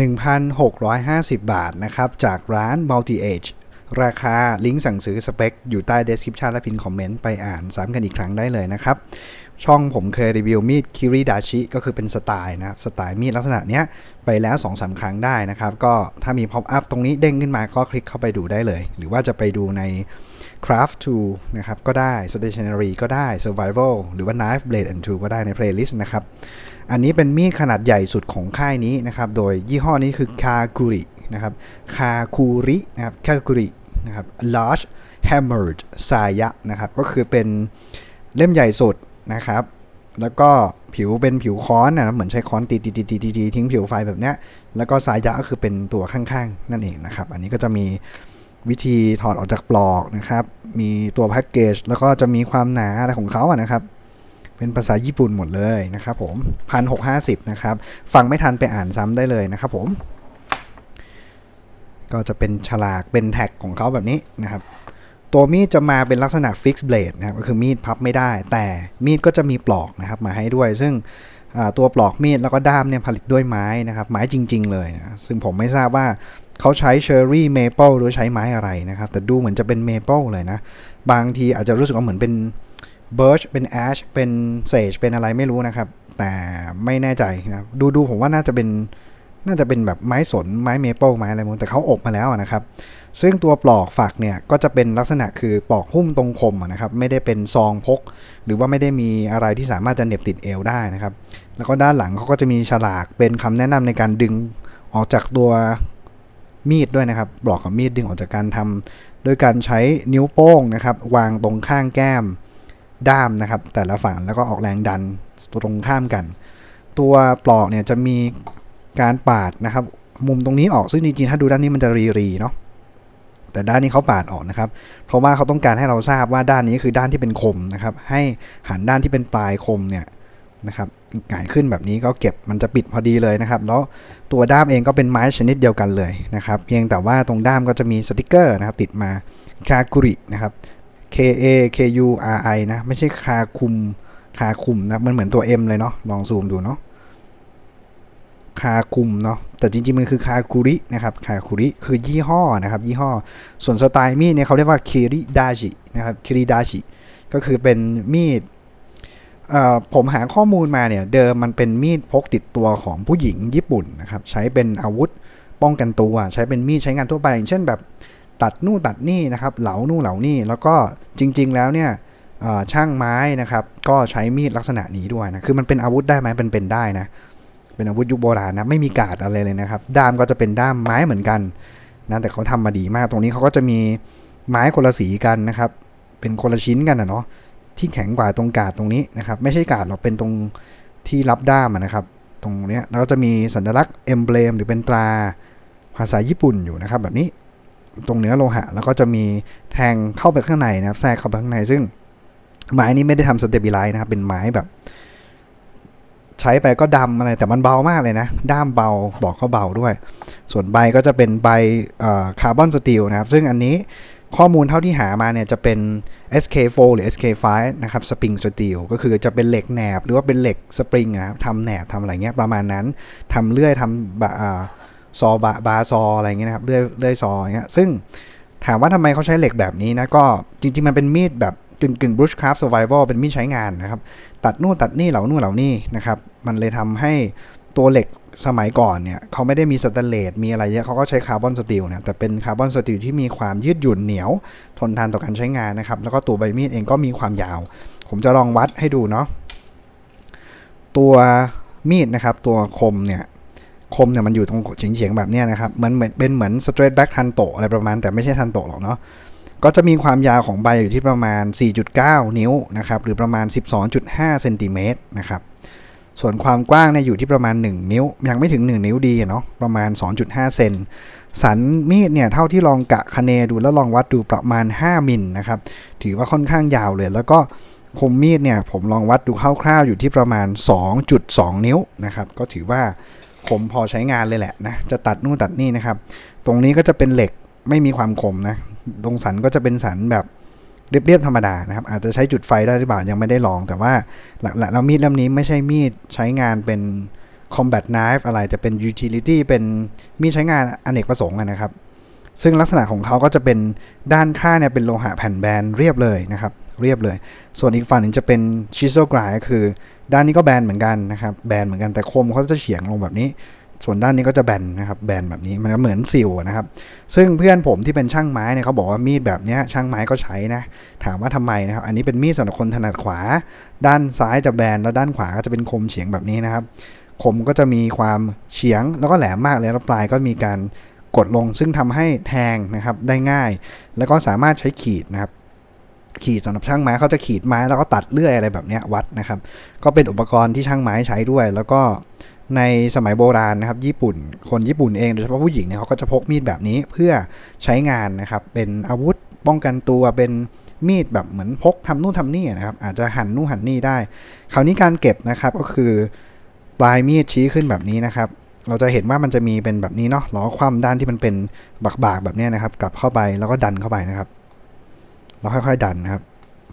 1,650 บาทนะครับ จากร้าน Multi Age ราคาลิงก์สั่งซื้อสเปค อยู่ใต้ description และพินคอมเมนต์ไปอ่านซ้ำกันอีกครั้งได้เลยนะครับ ช่องผมเคยรีวิวมีดคิริดาชิก็คือเป็นสไตล์นะครับ สไตล์มีดลักษณะเนี้ยไปแล้ว2-3ครั้งได้นะครับ ก็ถ้ามี pop up ตรงนี้เด้งขึ้นมาก็คลิกเข้าไปดูได้เลย หรือว่าจะไปดูใน craft t o o นะครับ ก็ได้ stationery ก็ได้ survival หรือว่า knife blade and tool ก็ได้ใน playlist นะครับ อันนี้เป็นมีดขนาดใหญ่สุดของค่ายนี้นะครับ โดยยี่ห้อนี้คือคากุรินะครับคาคูรินะครับคากุริ นะครับ large hammered สายะนะครับ ก็คือเป็นเล่มใหญ่สุดนะครับ แล้วก็ผิวเป็นผิวค้อนนะเหมือนใช้ค้อนตีตีตีตีตตีทิ้งผิวไฟแบบเนี้ย แล้วก็สายะก็คือเป็นตัวข้างๆ นั่นเองนะครับ อันนี้ก็จะมีวิธีถอดออกจากปลอกนะครับ มีตัวแพ็กเกจแล้วก็จะมีความหนาอะไรของเขาอะนะครับ เป็นภาษาญี่ปุ่นหมดเลยนะครับผมพันหกห้าสิบนะครับ ฟังไม่ทันไปอ่านซ้ำได้เลยนะครับผม ก็จะเป็นฉลากเป็นแท็กของเขาแบบนี้นะครับตัวมีดจะมาเป็นลักษณะฟิกซ์เบลดนะครับก็คือมีดพับไม่ได้ แต่มีดก็จะมีปลอกนะครับมาให้ด้วย ซึ่งตัวปลอกมีดแล้วก็ด้ามเนี่ยผลิตด้วยไม้นะครับไม้จริง ๆ เลยนะซึ่งผมไม่ทราบว่าเขาใช้เชอร์รี่เมเปิลหรือใช้ไม้อะไรนะครับ แต่ดูเหมือนจะเป็นเมเปิลเลยนะ บางทีอาจจะรู้สึกว่าเหมือนเป็นเบิร์ชเป็นแอชเป็นเซจเป็นอะไรไม่รู้นะครับ แต่ไม่แน่ใจนะดูดูผมว่าน่าจะเป็น น่าจะเป็นแบบไม้สนไม้เมเปิลไม้อะไรมั้งแต่เขาอบมาแล้วนะครับ ซึ่งตัวปลอกฝักเนี่ยก็จะเป็นลักษณะคือปลอกหุ้มตรงคมนะครับไม่ได้เป็นซองพก หรือว่าไม่ได้มีอะไรที่สามารถจะเหน็บติดเอวได้นะครับ แล้วก็ด้านหลังเขาก็จะมีฉลากเป็นคำแนะนำในการดึงออกจากตัวมีดด้วยนะครับปลอกกับมีดดึงออกจากการทำโดยการใช้นิ้วโป้งนะครับ วางตรงข้างแก้มด้ามนะครับ แต่ละฝั่งแล้วก็ออกแรงดันตรงข้ามกัน ตัวปลอกเนี่ยจะมี การปาดนะครับ มุมตรงนี้ออกซึ่งจริงๆถ้าดูด้านนี้มันจะรีรีเนาะแต่ด้านนี้เขาปาดออกนะครับ เพราะว่าเขาต้องการให้เราทราบว่าด้านนี้คือด้านที่เป็นคมนะครับ ให้หันด้านที่เป็นปลายคมเนี่ยนะครับหงายขึ้นแบบนี้ก็เก็บมันจะปิดพอดีเลยนะครับ แล้วตัวด้ามเองก็เป็นไม้ชนิดเดียวกันเลยนะครับ เพียงแต่ว่าตรงด้ามก็จะมีสติกเกอร์นะครับ ติดมาคากุรินะครับ K A K U R I นะ ไม่ใช่คาคุมคาคุมนะ มันเหมือนตัว M เลยเนาะ ลองซูมดูเนาะ คาคุมเนาะแต่จริงๆมันคือคาคุรินะครับคาคุริคือยี่ห้อนะครับยี่ห้อส่วนสไตล์มีดเนี่ยเขาเรียกว่าคิริดาชินะครับคิริดาชิก็คือเป็นมีดผมหาข้อมูลมาเนี่ยเดิมมันเป็นมีดพกติดตัวของผู้หญิงญี่ปุ่นนะครับใช้เป็นอาวุธป้องกันตัวใช้เป็นมีดใช้งานทั่วไปอย่างเช่นแบบตัดนู่นตัดนี่นะครับเหลานู่นเหลานี่แล้วก็จริง ๆ แล้วเนี่ยช่างไม้นะครับก็ใช้มีดลักษณะนี้ด้วยนะคือมันเป็นอาวุธได้ไหมเป็นเป็นได้นะ เป็นอาวุธยุคโบราณนะไม่มีกาดอะไรเลยนะครับ ด้ามก็จะเป็นด้ามไม้เหมือนกันนะแต่เขาทำมาดีมากตรงนี้เขาก็จะมีไม้คนละสีกันนะครับ เป็นคนละชิ้นกันนะเนาะที่แข็งกว่าตรงกาดตรงนี้นะครับ ไม่ใช่กาดหรอกเป็นตรงที่รับด้ามนะครับ ตรงเนี้ยแล้วก็จะมีสัญลักษณ์เอมเบลมหรือเป็นตราภาษาญี่ปุ่นอยู่นะครับแบบนี้ตรงเนื้อโลหะ แล้วก็จะมีแทงเข้าไปข้างในนะครับแทรกเข้าไปข้างในซึ่งไม้นี้ไม่ได้ทำสเตเบลไลซ์นะครับเป็นไม้แบบ ใช้ไปก็ดำอะไรแต่มันเบามากเลยนะ ด้ามเบาบอกก็เบาด้วย ส่วนใบก็จะเป็นใบคาร์บอนสตีลนะครับ ซึ่งอันนี้ข้อมูลเท่าที่หามาเนี่ยจะเป็น SK4 หรือ SK5 นะครับสปริงสตีลก็คือจะเป็นเหล็กแหนบ หรือว่าเป็นเหล็กสปริงนะครับทำแหนบทำอะไรเงี้ยประมาณนั้นทำเลื่อยทำบบซอบาบาซออะไรเงี้ยนะครับเลื่อยเลื่อยซอเงี้ยซึ่งถามว่าทำไมเขาใช้เหล็กแบบนี้นะก็จริงๆมันเป็นมีดแบบ กึ่งกึ่งบรูชคราฟต์ survival เป็นมีดใช้งานนะครับ ตัดนู่นตัดนี่เหล่านู่นเหล่านี่นะครับ มันเลยทำให้ตัวเหล็กสมัยก่อนเนี่ยเขาไม่ได้มีสแตนเลสมีอะไรเยอะเขาก็ใช้คาร์บอนสตีลเนี่ยแต่เป็นคาร์บอนสตีลที่มีความยืดหยุ่นเหนียว ทนทานต่อการใช้งานนะครับ แล้วก็ตัวใบมีดเองก็มีความยาว ผมจะลองวัดให้ดูเนาะตัวมีดนะครับ ตัวคมเนี่ยคมเนี่ยมันอยู่ตรงเฉียงๆแบบเนี้ยนะครับเหมือนเป็นเหมือนสเตรทแบ็กทันโตอะไรประมาณ แต่ไม่ใช่ทันโตหรอกเนาะ ก็จะมีความยาวของใบอยู่ที่ประมาณ 4.9 นิ้วนะครับหรือประมาณ 12.5เซนติเมตรนะครับส่วนความกว้างเนี่ยอยู่ที่ประมาณ 1 นิ้ว ยังไม่ถึง 1 นิ้วดีเนาะประมาณ 2.5 เซนสันมีดเนี่ยเท่าที่ลองกะคะเนดูแล้วลองวัดดูประมาณ 5มิลนะครับถือว่าค่อนข้างยาวเลย แล้วก็คมมีดเนี่ยผมลองวัดดูคร่าวๆอยู่ที่ประมาณ 2.2 นิ้วนะครับก็ถือว่าคมพอใช้งานเลยแหละนะจะตัดนู่นตัดนี่นะครับ ตรงนี้ก็จะเป็นเหล็กไม่มีความคมนะ ตรงสันก็จะเป็นสันแบบเรียบๆธรรมดานะครับ อาจจะใช้จุดไฟได้หรือเปล่ายังไม่ได้ลอง แต่ว่าหลักๆแล้วมีดเล่มนี้ไม่ใช่มีดใช้งานเป็น combat knife อะไรแต่เป็น utility เป็นมีดใช้งานอเนกประสงค์นะครับ ซึ่งลักษณะของเขาก็จะเป็นด้านข้างเนี่ยเป็นโลหะแผ่นแบนเรียบเลยนะครับ เรียบเลย ส่วนอีกฝั่งหนึ่งจะเป็น chisel grind ก็คือ ด้านนี้ก็แบนเหมือนกันนะครับ แบนเหมือนกันแต่คมเขาจะเฉียงลงแบบนี้ ส่วนด้านนี้ก็จะแบนนะครับแบนแบบนี้มันก็เหมือนซิลอะนะครับ ซึ่งเพื่อนผมที่เป็นช่างไม้เนี่ยเขาบอกว่ามีดแบบนี้ช่างไม้ก็ใช้นะ ถามว่าทำไมนะครับ อันนี้เป็นมีดสำหรับคนถนัดขวา ด้านซ้ายจะแบนแล้วด้านขวาก็จะเป็นคมเฉียงแบบนี้นะครับ คมก็จะมีความเฉียงแล้วก็แหลมมากเลยแล้วปลายก็มีการกดลง ซึ่งทำให้แทงนะครับได้ง่าย แล้วก็สามารถใช้ขีดนะครับขีดสำหรับช่างไม้เขาจะขีดไม้แล้วก็ตัดเลื่อยอะไรแบบนี้วัดนะครับ ก็เป็นอุปกรณ์ที่ช่างไม้ใช้ด้วย แล้วก็ ในสมัยโบราณนะครับ ญี่ปุ่น คนญี่ปุ่นเองโดยเฉพาะผู้หญิงเนี่ยเขาก็จะพกมีดแบบนี้เพื่อใช้งานนะครับ เป็นอาวุธป้องกันตัวเป็นมีดแบบเหมือนพกทำนู่นทำนี่นะครับ อาจจะหั่นนู่นหั่นนี่ได้ คราวนี้การเก็บนะครับก็คือปลายมีดชี้ขึ้นแบบนี้นะครับ เราจะเห็นว่ามันจะมีเป็นแบบนี้เนาะล้อคว่ำด้านที่มันเป็นบากๆแบบนี้นะครับ กลับเข้าไปแล้วก็ดันเข้าไปนะครับแล้วค่อยๆดันนะครับ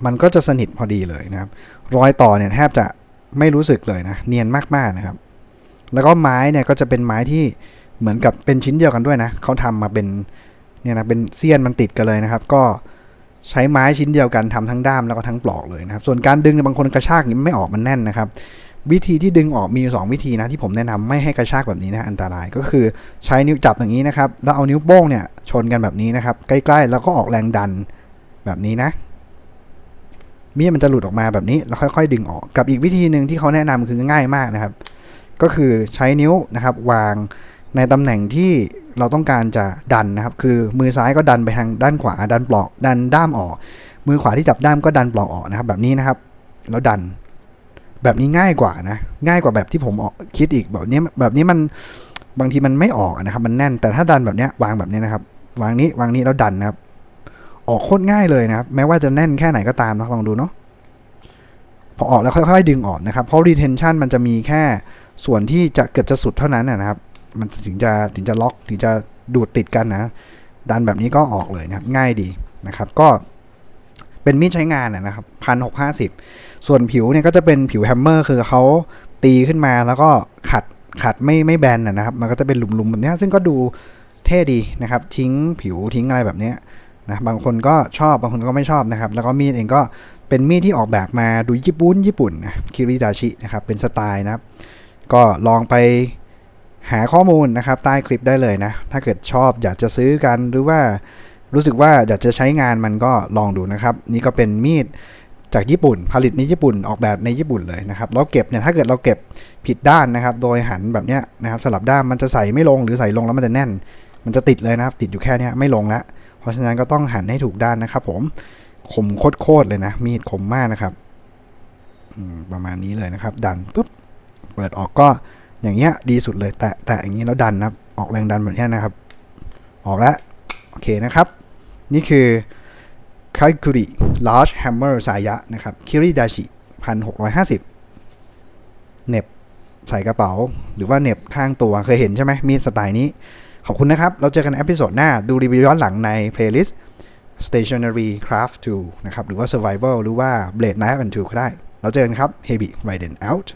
มันก็จะสนิทพอดีเลยนะครับ รอยต่อเนี่ยแทบจะไม่รู้สึกเลยนะ เนียนมากๆนะครับ แล้วก็ไม้เนี่ยก็จะเป็นไม้ที่เหมือนกับเป็นชิ้นเดียวกันด้วยนะเขาทำมาเป็นเนี่ยนะเป็นเสี้ยนมันติดกันเลยนะครับ ก็ใช้ไม้ชิ้นเดียวกันทำทั้งด้ามแล้วก็ทั้งปลอกเลยนะครับ ส่วนการดึงเนี่ยบางคนกระชากนี่ไม่ออกมันแน่นนะครับ วิธีที่ดึงออกมีอยู่สองวิธีนะที่ผมแนะนำไม่ให้กระชากแบบนี้นะอันตรายก็คือใช้นิ้วจับอย่างนี้นะครับ แล้วเอานิ้วโป้งเนี่ยชนกันแบบนี้นะครับ ใกล้ๆ แล้วก็ออกแรงดันแบบนี้นะมีดมันจะหลุดออกมาแบบนี้แล้วค่อย ๆ ดึงออกกับอีกวิธีหนึ่งที่เขาแนะนำคือง่ายมากนะครับ ก็คือใช้นิ้วนะครับวางในตำแหน่งที่เราต้องการจะดันนะครับ คือมือซ้ายก็ดันไปทางด้านขวา ดันปลอกดันด้ามออก มือขวาที่จับด้ามก็ดันปลอกออกนะครับ แบบนี้นะครับ แล้วดัน แบบนี้ง่ายกว่านะ ง่ายกว่าแบบที่ผมออกคิดอีกแบบนี้แบบนี้มันบางทีมันไม่ออกนะครับ มันแน่นแต่ถ้าดันแบบนี้วางแบบนี้นะครับ วางนี้วางนี้แล้วดันนะครับ ออกโคตรง่ายเลยนะครับ แม้ว่าจะแน่นแค่ไหนก็ตามนะลองดูเนาะ พอออกแล้วค่อยๆดึงออกนะครับ เพราะ retention มันจะมีแค่ส่วนที่จะเกิดจะสุดเท่านั้นนะครับ มันถึงจะถึงจะล็อกถึงจะดูดติดกันนะ ดันแบบนี้ก็ออกเลยนะครับง่ายดีนะครับ ก็เป็นมีดใช้งานนะครับพันหกห้าสิบส่วนผิวเนี่ยก็จะเป็นผิวแฮมเมอร์คือเขาตีขึ้นมาแล้วก็ขัดขัดไม่ไม่แบนนะครับ มันก็จะเป็นหลุมๆแบบนี้ซึ่งก็ดูเท่ดีนะครับ ทิ้งผิวทิ้งอะไรแบบนี้นะบางคนก็ชอบบางคนก็ไม่ชอบนะครับ แล้วก็มีดเองก็ เป็นมีดที่ออกแบบมาดูญี่ปุ่นญี่ปุ่นนะคิริดาชินะครับเป็นสไตล์นะครับ ก็ลองไปหาข้อมูลนะครับใต้คลิปได้เลยนะ ถ้าเกิดชอบอยากจะซื้อกันหรือว่ารู้สึกว่าอยากจะใช้งานมันก็ลองดูนะครับ นี่ก็เป็นมีดจากญี่ปุ่น ผลิตในญี่ปุ่นออกแบบในญี่ปุ่นเลยนะครับแล้วเก็บเนี่ยถ้าเกิดเราเก็บผิดด้านนะครับ โดยหันแบบเนี้ยนะครับสลับด้านมันจะใส่ไม่ลงหรือใส่ลงแล้วมันจะแน่น มันจะติดเลยนะครับ ติดอยู่แค่นี้ไม่ลงละเพราะฉะนั้นก็ต้องหันให้ถูกด้านนะครับผม คมโคตรๆเลยนะ มีดคมมากนะครับประมาณนี้เลยนะครับ ดันปุ๊บเปิดออกก็อย่างเงี้ยดีสุดเลยแตะแตะอย่างนี้แล้วดันนะออกแรงดันแบบนี้นะครับ ออกแล้วโอเคนะครับ นี่คือไคคุริ large hammer สายะนะครับคิริดาชิพันหกร้อยห้าสิบเน็บใส่กระเป๋า หรือว่าเน็บข้างตัวเคยเห็นใช่ไหมมีดสไตล์นี้ ขอบคุณนะครับ เราเจอกันเอพิโซดหน้าดูรีวิวย้อนหลังใน playlist Stationary craft tool นะครับ หรือว่า survival หรือว่า blade knife and tool ก็ได้ เราเจอกันครับ Heavy Raiden out